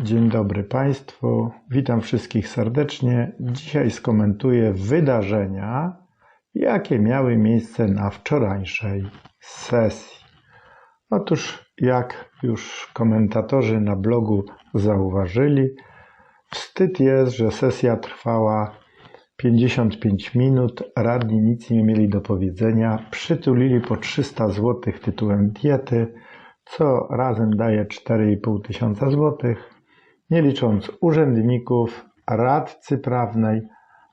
Dzień dobry Państwu. Witam wszystkich serdecznie. Dzisiaj skomentuję wydarzenia, jakie miały miejsce na wczorajszej sesji. Otóż, jak już komentatorzy na blogu zauważyli, wstyd jest, że sesja trwała 55 minut, radni nic nie mieli do powiedzenia, przytulili po 300 zł tytułem diety, co razem daje 4,5 tysiąca złotych nie licząc urzędników, radcy prawnej,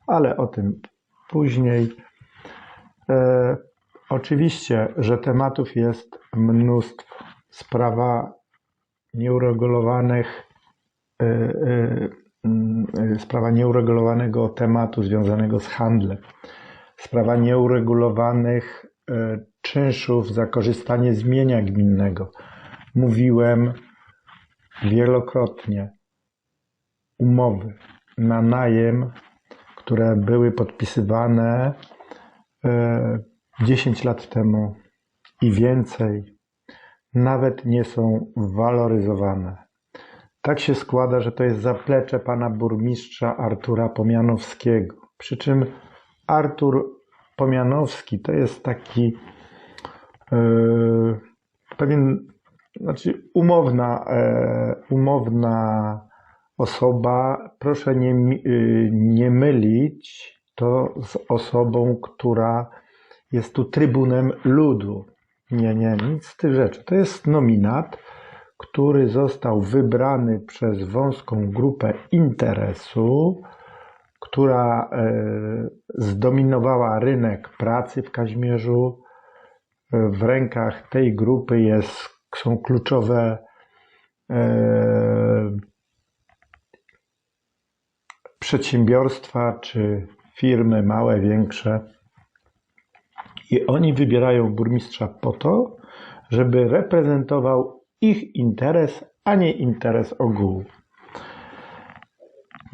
ale o tym później. E, oczywiście, że tematów jest mnóstwo. Sprawa nieuregulowanych, e, e, sprawa nieuregulowanego tematu związanego z handlem, sprawa nieuregulowanych e, czynszów za korzystanie z mienia gminnego. Mówiłem wielokrotnie, umowy na najem, które były podpisywane 10 e, lat temu i więcej, nawet nie są waloryzowane. Tak się składa, że to jest zaplecze pana burmistrza Artura Pomianowskiego. Przy czym Artur Pomianowski to jest taki yy, pewien, znaczy umowna, yy, umowna osoba, proszę nie, y, nie mylić to z osobą, która jest tu trybunem ludu. Nie, nie, nic z tych rzeczy. To jest nominat, który został wybrany przez wąską grupę interesu, która e, zdominowała rynek pracy w Kaźmierzu. W rękach tej grupy jest, są kluczowe e, przedsiębiorstwa czy firmy małe, większe. I oni wybierają burmistrza po to, żeby reprezentował ich interes, a nie interes ogółu.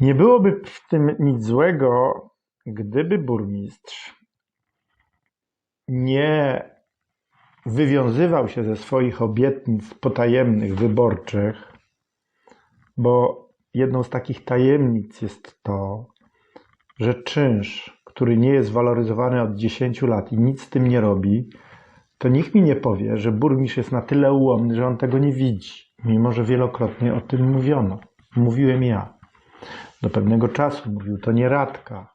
Nie byłoby w tym nic złego, gdyby burmistrz nie wywiązywał się ze swoich obietnic potajemnych, wyborczych, bo jedną z takich tajemnic jest to, że czynsz, który nie jest waloryzowany od 10 lat i nic z tym nie robi, to nikt mi nie powie, że burmistrz jest na tyle ułomny, że on tego nie widzi, mimo że wielokrotnie o tym mówiono. Mówiłem ja. Do pewnego czasu mówił to nie Radka.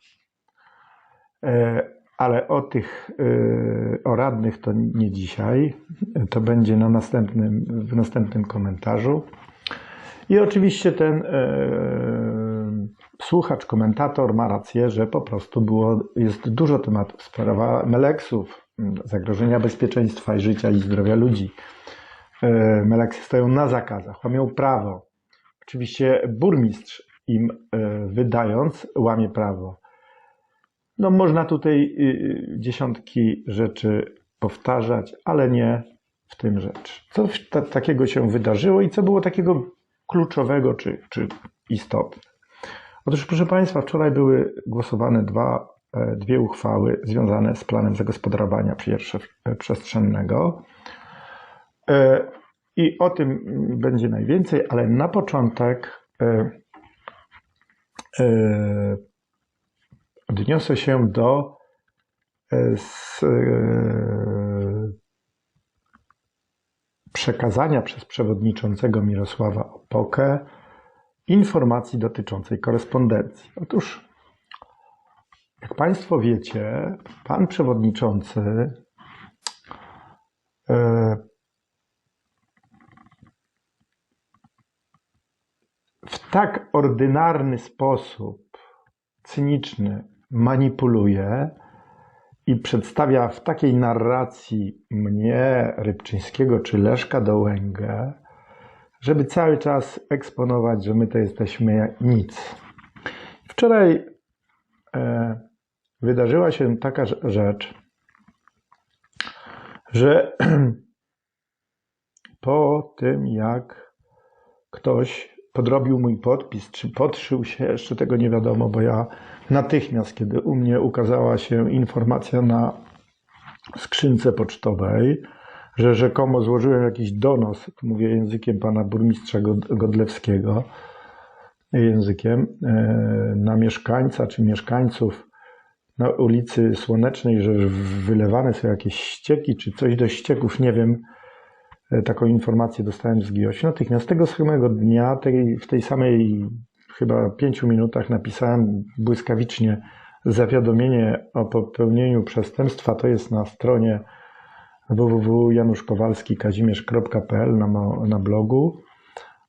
E, ale o tych, e, o radnych to nie dzisiaj. To będzie na następnym, w następnym komentarzu. I oczywiście ten e, słuchacz, komentator ma rację, że po prostu było, jest dużo tematów. Sprawa meleksów, zagrożenia bezpieczeństwa i życia i zdrowia ludzi. E, meleksy stoją na zakazach, łamią prawo. Oczywiście burmistrz im e, wydając łamie prawo. No można tutaj y, dziesiątki rzeczy powtarzać, ale nie w tym rzecz. Co takiego się wydarzyło i co było takiego kluczowego czy, czy istotne. Otóż, proszę Państwa, wczoraj były głosowane dwa, e, dwie uchwały związane z planem zagospodarowania przestrzennego. E, I o tym będzie najwięcej, ale na początek e, odniosę się do przekazania przez przewodniczącego Mirosława Opokę informacji dotyczącej korespondencji. Otóż, jak Państwo wiecie, pan przewodniczący e, w tak ordynarny sposób, cyniczny, manipuluje, i przedstawia w takiej narracji mnie, Rybczyńskiego czy Leszka Dołęgę, żeby cały czas eksponować, że my to jesteśmy nic. Wczoraj e, wydarzyła się taka rzecz, że po tym jak ktoś podrobił mój podpis, czy podszył się, jeszcze tego nie wiadomo, bo ja natychmiast, kiedy u mnie ukazała się informacja na skrzynce pocztowej, że rzekomo złożyłem jakiś donos, mówię językiem pana burmistrza God- Godlewskiego, językiem, e, na mieszkańca czy mieszkańców na ulicy Słonecznej, że wylewane są jakieś ścieki czy coś do ścieków, nie wiem. E, Taką informację dostałem z GIOŚ. Natychmiast tego samego dnia, tej, w tej samej chyba pięciu minutach napisałem błyskawicznie zawiadomienie o popełnieniu przestępstwa. To jest na stronie www.januszkowalski.kazimierz.pl na, na blogu.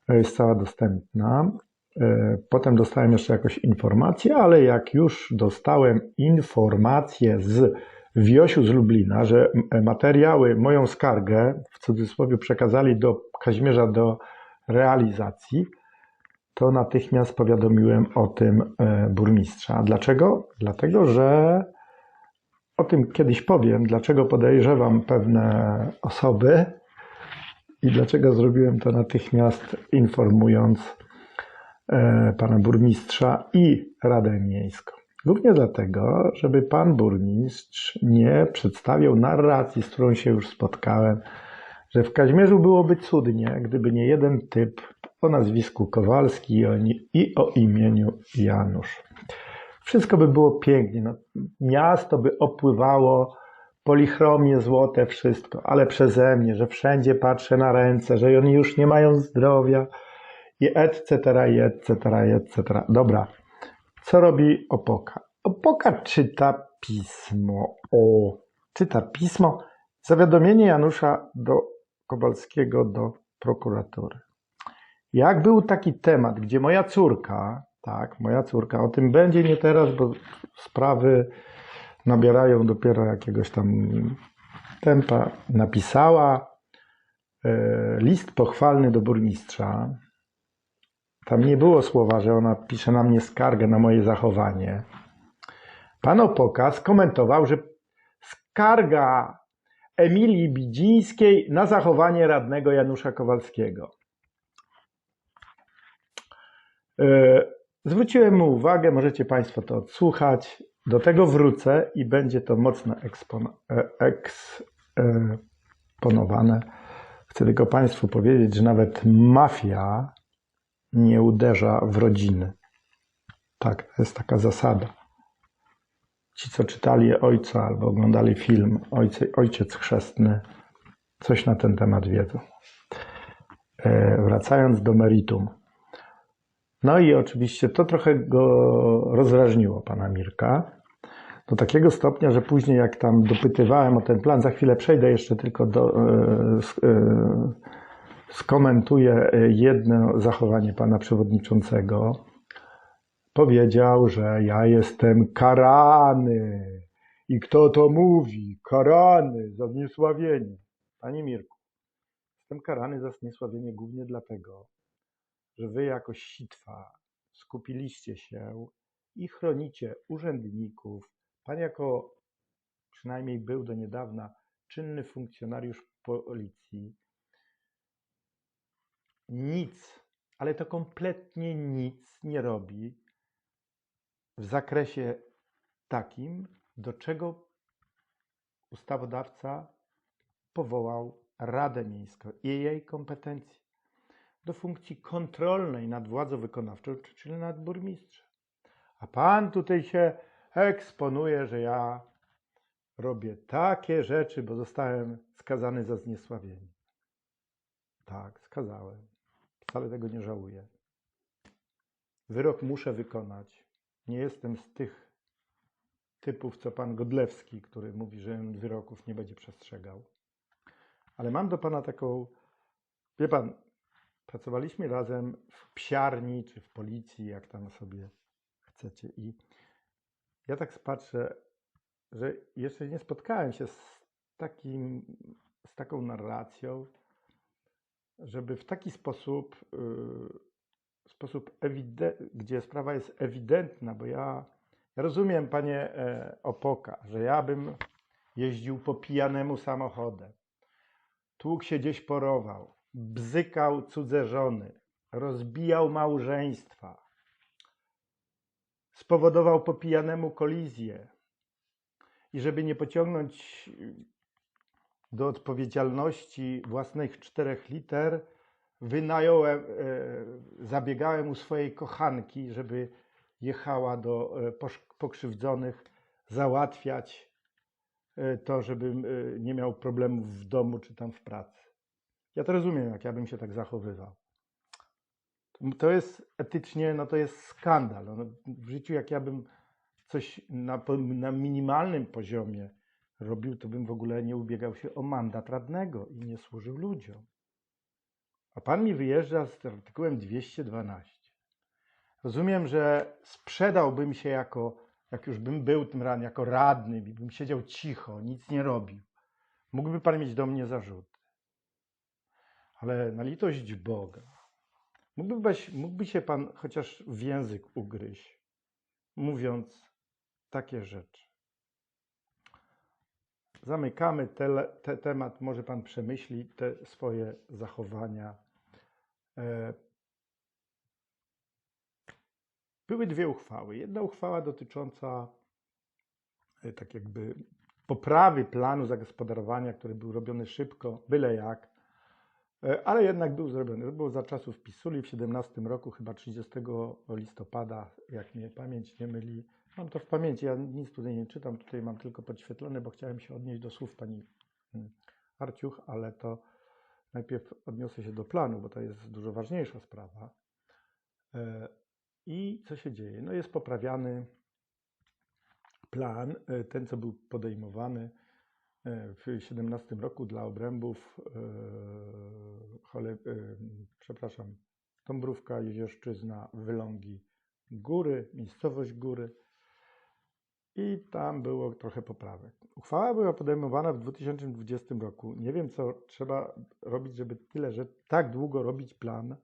E, Jest cała dostępna. E, Potem dostałem jeszcze jakąś informację, ale jak już dostałem informację z Wiosiu z Lublina, że m- materiały, moją skargę w cudzysłowie przekazali do Kazimierza do realizacji, to natychmiast powiadomiłem o tym e, burmistrza. Dlaczego? Dlatego, że o tym kiedyś powiem, dlaczego podejrzewam pewne osoby i dlaczego zrobiłem to natychmiast, informując e, pana burmistrza i Radę Miejską. Głównie dlatego, żeby pan burmistrz nie przedstawiał narracji, z którą się już spotkałem, że w Kazimierzu byłoby cudnie, gdyby nie jeden typ o nazwisku Kowalski i o, ni- i o imieniu Janusz. Wszystko by było pięknie. No, miasto by opływało polichromie złote, wszystko, ale przeze mnie, że wszędzie patrzę na ręce, że oni już nie mają zdrowia i etc., i etc., i etc. Dobra, co robi Opoka? Opoka czyta pismo. O, czyta pismo. Zawiadomienie Janusza do Kowalskiego do prokuratury. Jak był taki temat, gdzie moja córka, tak, moja córka, o tym będzie nie teraz, bo sprawy nabierają dopiero jakiegoś tam tempa, napisała e, list pochwalny do burmistrza. Tam nie było słowa, że ona pisze na mnie skargę na moje zachowanie. Pan Opoka skomentował, że skarga Emilii Bidzińskiej na zachowanie radnego Janusza Kowalskiego. E, Zwróciłem mu uwagę, możecie Państwo to odsłuchać. Do tego wrócę i będzie to mocno e, eksponowane. Chcę tylko Państwu powiedzieć, że nawet mafia nie uderza w rodziny. Tak, to jest taka zasada. Ci, co czytali Ojca albo oglądali film Ojce, Ojciec Chrzestny, coś na ten temat wiedzą. E, Wracając do meritum. No i oczywiście to trochę go rozrażniło, pana Mirka. Do takiego stopnia, że później jak tam dopytywałem o ten plan, za chwilę przejdę jeszcze tylko do, e, skomentuję jedno zachowanie pana przewodniczącego. Powiedział, że ja jestem karany. I kto to mówi? Karany za zniesławienie. Panie Mirku, jestem karany za zniesławienie głównie dlatego, że wy jako sitwa skupiliście się i chronicie urzędników. Pan jako przynajmniej był do niedawna czynny funkcjonariusz policji. Nic, ale to kompletnie nic nie robi w zakresie takim, do czego ustawodawca powołał Radę Miejską i jej kompetencje do funkcji kontrolnej nad władzą wykonawczą, czyli nad burmistrzem. A pan tutaj się eksponuje, że ja robię takie rzeczy, bo zostałem skazany za zniesławienie. Tak, skazałem. Wcale tego nie żałuję. Wyrok muszę wykonać. Nie jestem z tych typów, co pan Godlewski, który mówi, że wyroków nie będzie przestrzegał. Ale mam do pana taką, wie pan, pracowaliśmy razem w psiarni czy w policji, jak tam sobie chcecie. I ja tak patrzę, że jeszcze nie spotkałem się z, takim, z taką narracją, żeby w taki sposób, yy, sposób gdzie sprawa jest ewidentna, bo ja, ja rozumiem, panie e, Opoka, że ja bym jeździł po pijanemu samochodem, tłukł się gdzieś porował, bzykał cudze żony, rozbijał małżeństwa, spowodował po pijanemu kolizję. I żeby nie pociągnąć do odpowiedzialności własnych czterech liter wynająłem, e, zabiegałem u swojej kochanki, żeby jechała do e, pokrzywdzonych załatwiać e, to, żebym nie miał problemów w domu czy tam w pracy. Ja to rozumiem, jak ja bym się tak zachowywał. To jest etycznie, no to jest skandal. No, w życiu, jak ja bym coś na, na minimalnym poziomie robił, to bym w ogóle nie ubiegał się o mandat radnego i nie służył ludziom. A pan mi wyjeżdża z artykułem 212. Rozumiem, że sprzedałbym się jako, jak już bym był tym radnym, jako radny i bym siedział cicho, nic nie robił. Mógłby pan mieć do mnie zarzuty. Ale na litość Boga, mógłby, mógłby się pan chociaż w język ugryźć, mówiąc takie rzeczy. Zamykamy te, te temat, może pan przemyśli te swoje zachowania. E, Były dwie uchwały. Jedna uchwała dotycząca e, tak jakby poprawy planu zagospodarowania, który był robiony szybko, byle jak, e, ale jednak był zrobiony. To było za czasów Pisuli w 17 roku, chyba 30 listopada, jak mnie pamięć nie myli. Mam to w pamięci, ja nic tutaj nie czytam, tutaj mam tylko podświetlone, bo chciałem się odnieść do słów pani mm, Arciuch, ale to najpierw odniosę się do planu, bo to jest dużo ważniejsza sprawa. E, I co się dzieje? No jest poprawiany plan, e, ten co był podejmowany e, w 17 roku dla obrębów, chole, przepraszam, Dąbrówka, Jeziorszczyzna, Wylągi, Góry, miejscowość Góry i tam było trochę poprawek. Uchwała była podejmowana w 2020 roku. Nie wiem, co trzeba robić, żeby tyle, że tak długo robić plan.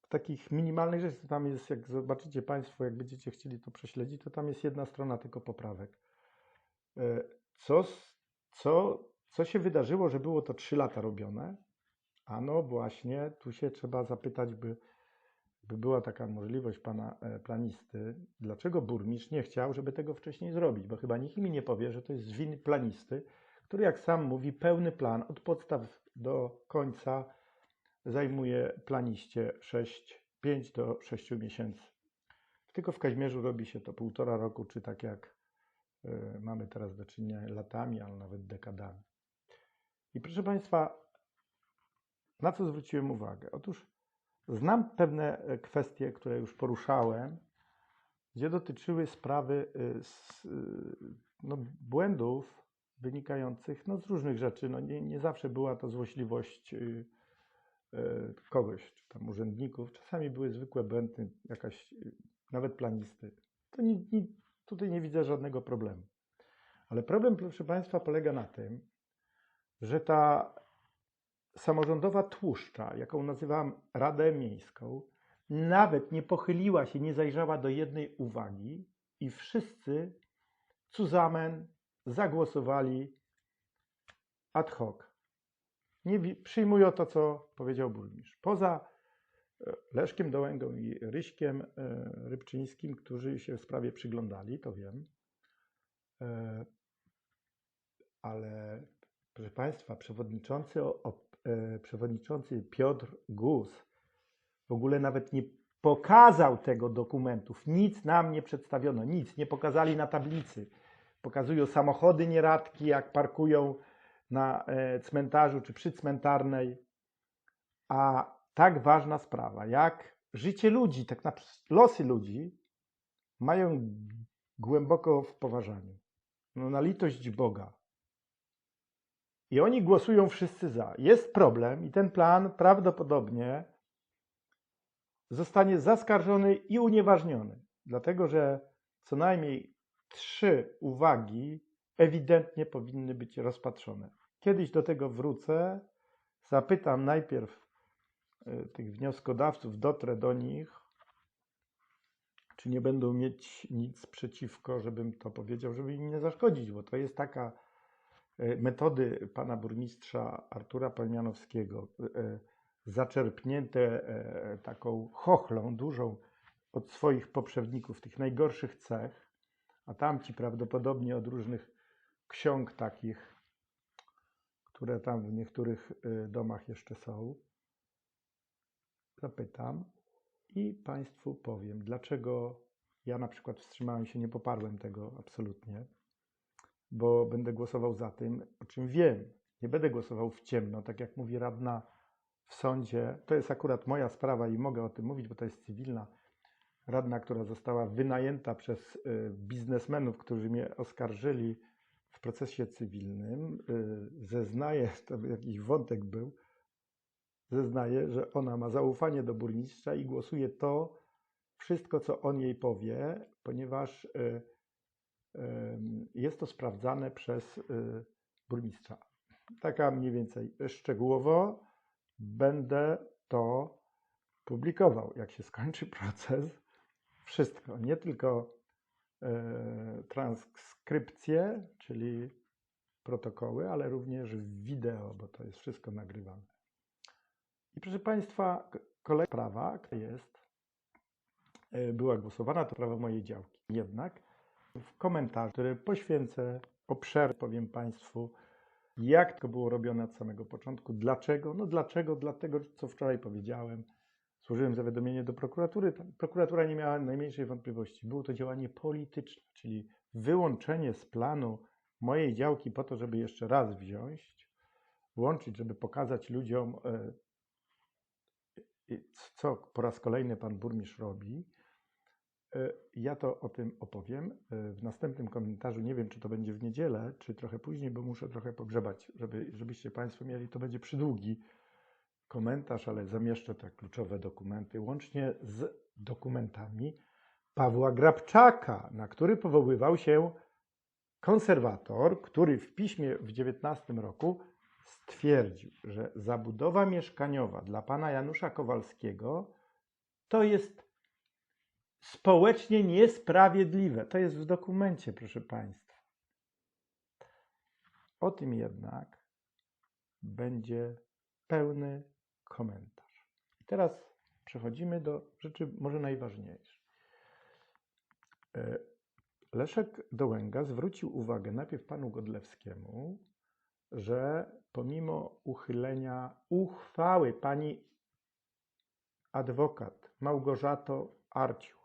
W takich minimalnych rzeczach, to tam jest, jak zobaczycie Państwo, jak będziecie chcieli to prześledzić, to tam jest jedna strona tylko poprawek. E, Co, co, co się wydarzyło, że było to 3 lata robione? Ano właśnie, tu się trzeba zapytać, by by była taka możliwość pana e, planisty, dlaczego burmistrz nie chciał, żeby tego wcześniej zrobić? Bo chyba nikt mi nie powie, że to jest z winy planisty, który, jak sam mówi, pełny plan od podstaw do końca zajmuje planiście 6, 5 do 6 miesięcy. Tylko w Kaźmierzu robi się to półtora roku, czy tak jak e, mamy teraz do czynienia latami, ale nawet dekadami. I proszę Państwa, na co zwróciłem uwagę? Otóż Znam pewne e, kwestie, które już poruszałem, gdzie dotyczyły sprawy y, z, y, no, błędów wynikających no, z różnych rzeczy. No, nie, nie zawsze była to złośliwość y, y, kogoś, czy tam urzędników. Czasami były zwykłe błędy, jakaś, y, nawet planisty. To nie, nie, tutaj nie widzę żadnego problemu. Ale problem, proszę Państwa, polega na tym, że ta samorządowa tłuszcza, jaką nazywam Radę Miejską, nawet nie pochyliła się, nie zajrzała do jednej uwagi i wszyscy cuzamen zagłosowali ad hoc. Nie przyjmują to, co powiedział burmistrz. Poza e, Leszkiem Dołęgą i Ryśkiem e, Rybczyńskim, którzy się sprawie przyglądali, to wiem. E, Ale proszę Państwa, przewodniczący, o, e, przewodniczący Piotr Gus w ogóle nawet nie pokazał tego dokumentów. Nic nam nie przedstawiono, nic nie pokazali na tablicy. Pokazują samochody nieradki, jak parkują na e, cmentarzu czy przy cmentarnej. A tak ważna sprawa, jak życie ludzi, tak na losy ludzi, mają głęboko w poważaniu. No, na litość Boga. I oni głosują wszyscy za. Jest problem i ten plan prawdopodobnie zostanie zaskarżony i unieważniony, dlatego że co najmniej trzy uwagi ewidentnie powinny być rozpatrzone. Kiedyś do tego wrócę. Zapytam najpierw y, tych wnioskodawców, dotrę do nich, czy nie będą mieć nic przeciwko, żebym to powiedział, żeby im nie zaszkodzić, bo to jest taka metody pana burmistrza Artura Palmianowskiego, zaczerpnięte e, taką chochlą dużą od swoich poprzedników, tych najgorszych cech, a tamci prawdopodobnie od różnych ksiąg takich które tam w niektórych domach jeszcze są. Zapytam i Państwu powiem, dlaczego ja na przykład wstrzymałem się, nie poparłem tego absolutnie, bo będę głosował za tym, o czym wiem. Nie będę głosował w ciemno, tak jak mówi radna w sądzie. To jest akurat moja sprawa i mogę o tym mówić, bo to jest cywilna radna, która została wynajęta przez y, biznesmenów, którzy mnie oskarżyli w procesie cywilnym. Y, Zeznaje, to jakiś wątek był, zeznaje, że ona ma zaufanie do burmistrza i głosuje to wszystko, co on jej powie, ponieważ y, Jest to sprawdzane przez y, burmistrza. Taka mniej więcej szczegółowo będę to publikował, jak się skończy proces. Wszystko, nie tylko y, transkrypcje, czyli protokoły, ale również wideo, bo to jest wszystko nagrywane. I proszę Państwa, kolejna sprawa która jest, y, była głosowana, to prawo mojej działki. Jednak w komentarzu, który poświęcę obszernie, powiem Państwu, jak to było robione od samego początku. Dlaczego? No dlaczego? Dlatego, co wczoraj powiedziałem. Złożyłem zawiadomienie do prokuratury. Prokuratura nie miała najmniejszej wątpliwości. Było to działanie polityczne, czyli wyłączenie z planu mojej działki po to, żeby jeszcze raz wziąć, łączyć, żeby pokazać ludziom, e, co po raz kolejny pan burmistrz robi. E, Ja to o tym opowiem e, w następnym komentarzu. Nie wiem, czy to będzie w niedzielę, czy trochę później, bo muszę trochę pogrzebać, żeby, żebyście Państwo mieli. To będzie przydługi komentarz, ale zamieszczę te kluczowe dokumenty, łącznie z dokumentami Pawła Grabczaka, na który powoływał się konserwator, który w piśmie w 19 roku stwierdził, że zabudowa mieszkaniowa dla pana Janusza Kowalskiego to jest społecznie niesprawiedliwe. To jest w dokumencie, proszę Państwa. O tym jednak będzie pełny komentarz. I teraz przechodzimy do rzeczy może najważniejszej. E, Leszek Dołęga zwrócił uwagę najpierw panu Godlewskiemu, że pomimo uchylenia uchwały pani adwokat Małgorzato Arciuch,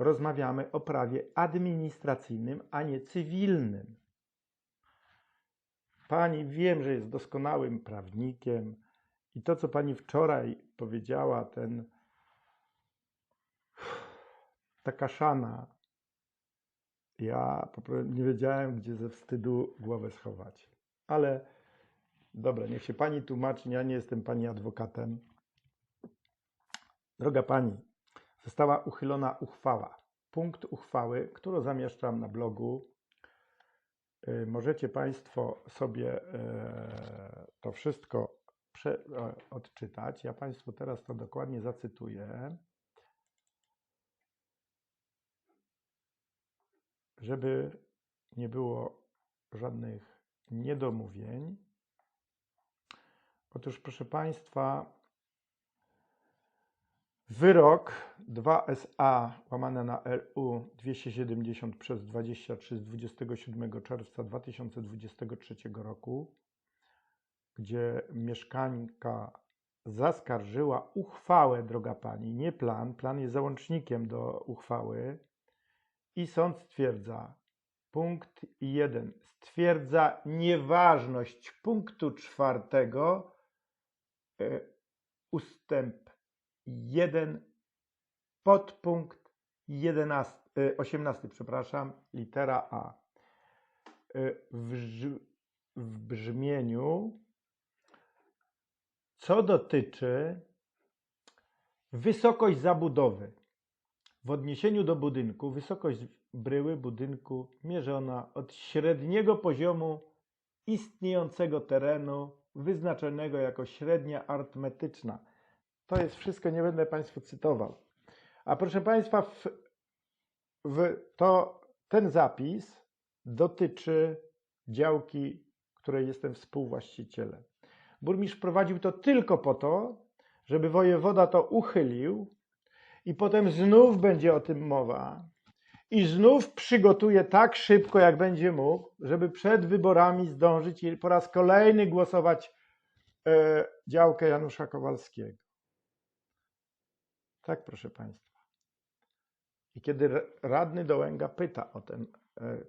rozmawiamy o prawie administracyjnym, a nie cywilnym. Pani wiem, że jest doskonałym prawnikiem i to, co pani wczoraj powiedziała, ten taka szana, ja nie wiedziałem, gdzie ze wstydu głowę schować. Ale dobra, niech się pani tłumaczy, ja nie jestem pani adwokatem. Droga pani, została uchylona uchwała. Punkt uchwały, którą zamieszczam na blogu. Y, Możecie Państwo sobie e, to wszystko odczytać. Ja Państwu teraz to dokładnie zacytuję, żeby nie było żadnych niedomówień. Otóż, proszę Państwa, wyrok 2SA łamane na LU 270 przez 23 z 27 czerwca 2023 roku, gdzie mieszkanka zaskarżyła uchwałę, droga pani, nie plan. Plan jest załącznikiem do uchwały. I sąd stwierdza, punkt 1 stwierdza nieważność punktu czwartego, e, ustęp 1, podpunkt 11, e, 18, przepraszam, litera A. E, W, w brzmieniu, co dotyczy wysokość zabudowy. W odniesieniu do budynku, wysokość bryły budynku mierzona od średniego poziomu istniejącego terenu, wyznaczonego jako średnia arytmetyczna. To jest wszystko, nie będę Państwu cytował. A proszę Państwa, w, w to, ten zapis dotyczy działki, której jestem współwłaścicielem. Burmistrz prowadził to tylko po to, żeby wojewoda to uchylił, i potem znów będzie o tym mowa. i znów przygotuje tak szybko, jak będzie mógł, żeby przed wyborami zdążyć i po raz kolejny głosować e, działkę Janusza Kowalskiego. Tak, proszę Państwa. I kiedy radny Dołęga pyta o tę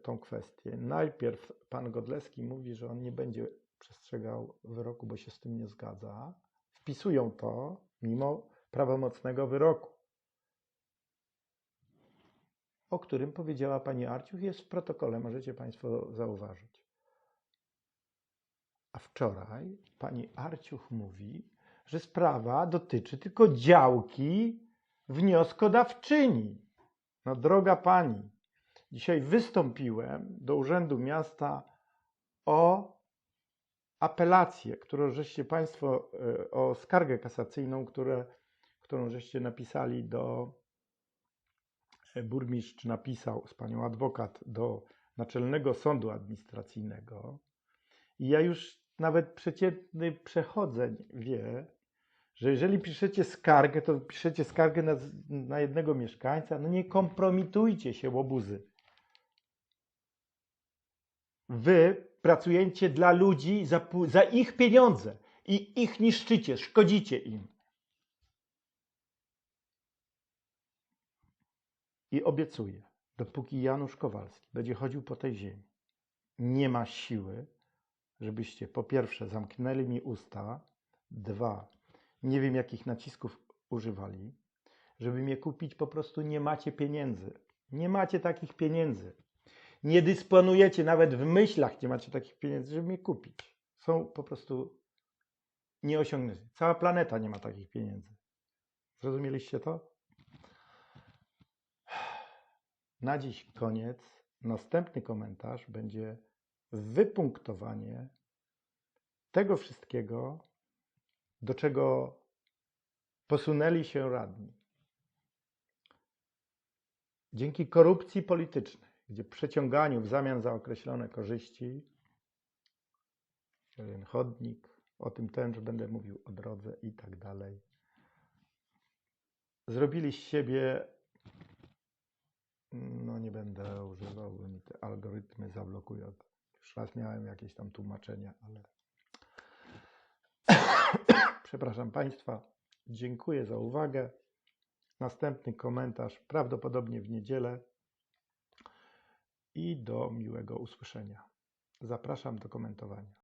tą kwestię, najpierw pan Godlewski mówi, że on nie będzie przestrzegał wyroku, bo się z tym nie zgadza. Wpisują to mimo prawomocnego wyroku, o którym powiedziała pani Arciuch, jest w protokole, możecie Państwo zauważyć. A wczoraj pani Arciuch mówi, że sprawa dotyczy tylko działki wnioskodawczyni. No droga pani, dzisiaj wystąpiłem do Urzędu Miasta o apelację, którą żeście Państwo, e, o skargę kasacyjną, które, którą żeście napisali do, e, burmistrz napisał z panią adwokat do Naczelnego Sądu Administracyjnego. I ja już nawet przeciętny przechodzeń wie, że jeżeli piszecie skargę, to piszecie skargę na, na jednego mieszkańca. No nie kompromitujcie się, łobuzy. Wy pracujecie dla ludzi za, za ich pieniądze i ich niszczycie, szkodzicie im. I obiecuję, dopóki Janusz Kowalski będzie chodził po tej ziemi, nie ma siły, żebyście po pierwsze zamknęli mi usta, dwa, nie wiem jakich nacisków używali, żeby mnie kupić, po prostu nie macie pieniędzy. Nie macie takich pieniędzy. Nie dysponujecie, nawet w myślach nie macie takich pieniędzy, żeby mnie kupić. Są po prostu nieosiągnięte. Cała planeta nie ma takich pieniędzy. Zrozumieliście to? Na dziś koniec. Następny komentarz będzie wypunktowanie tego wszystkiego, do czego posunęli się radni. Dzięki korupcji politycznej, gdzie przeciąganiu w zamian za określone korzyści, jeden chodnik, o tym też będę mówił o drodze i tak dalej, zrobili z siebie, no nie będę używał, bo mi te algorytmy zablokują. Już raz miałem jakieś tam tłumaczenia, ale Przepraszam Państwa, dziękuję za uwagę. Następny komentarz prawdopodobnie w niedzielę i do miłego usłyszenia. Zapraszam do komentowania.